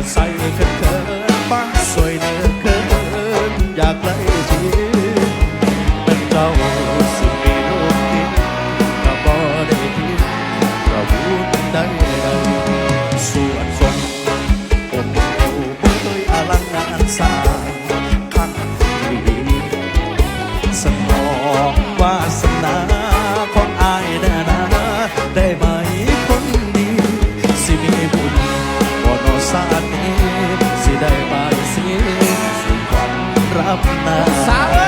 าใส่เขิเขินมาสวยเหลือเกินอยากไล่ทีเป็นเจ้าสิมีลูกติกบ่ด้ทิ้วุ่นได้ส่วนทรงองค์ปุ้ยอลังงานสาคักดีสนองวาสนาของอายน่นะได้ไหมคนดีสิมี สาดนี้สิได้บายสีสิขวัญรับหนาสา